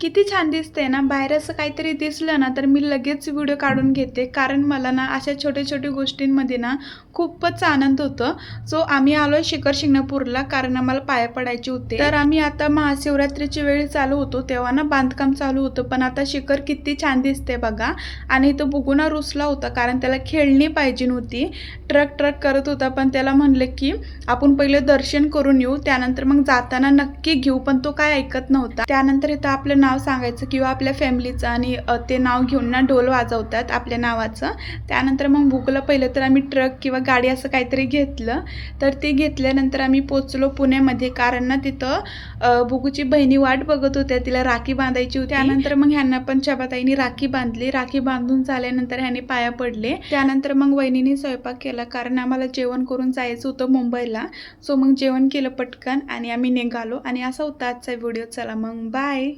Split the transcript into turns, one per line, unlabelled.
किती छान दिसते ना. बाहेर असं काहीतरी दिसलं ना तर मी लगेच व्हिडिओ काढून घेते. कारण मला ना अशा छोट्या छोट्या गोष्टींमध्ये ना खूपच आनंद होतो. सो आम्ही आलो शिखर शिंगणापूरला कारण आम्हाला पाया पडायचे होते. तर आम्ही आता महाशिवरात्रीची वेळ चालू होतो तेव्हा ना बांधकाम चालू होतं. पण आता शिखर किती छान दिसते बघा. आणि इथं बुगुना रुसला होता कारण त्याला खेळणी पाहिजे नव्हती. ट्रक ट्रक करत होता पण त्याला म्हणलं की आपण पहिले दर्शन करून येऊ. त्यानंतर मग जाताना नक्की घेऊ. पण तो काय ऐकत नव्हता. त्यानंतर इथं आपलं नाव सांगायचं किंवा आपल्या फॅमिलीचं आणि ते नाव घेऊन ना ढोल वाजवतात आपल्या नावाचं. त्यानंतर मग भूकला पहिलं तर आम्ही ट्रक किंवा गाडी असं काहीतरी घेतलं. तर ते घेतल्यानंतर आम्ही पोचलो पुण्यामध्ये. कारण ना तिथं अ, बहिणी वाट बघत होत्या. तिला राखी बांधायची होती. त्यानंतर मग ह्यांना पण छबाताईने राखी बांधली. राखी बांधून झाल्यानंतर ह्याने पाया पडले. त्यानंतर मग वहिनीने स्वयंपाक केला. कारण आम्हाला जेवण करून जायचं होतं मुंबईला. सो मग जेवण केलं पटकन आणि आम्ही निघालो. आणि असा होता आजचा व्हिडिओ. चला मग बाय.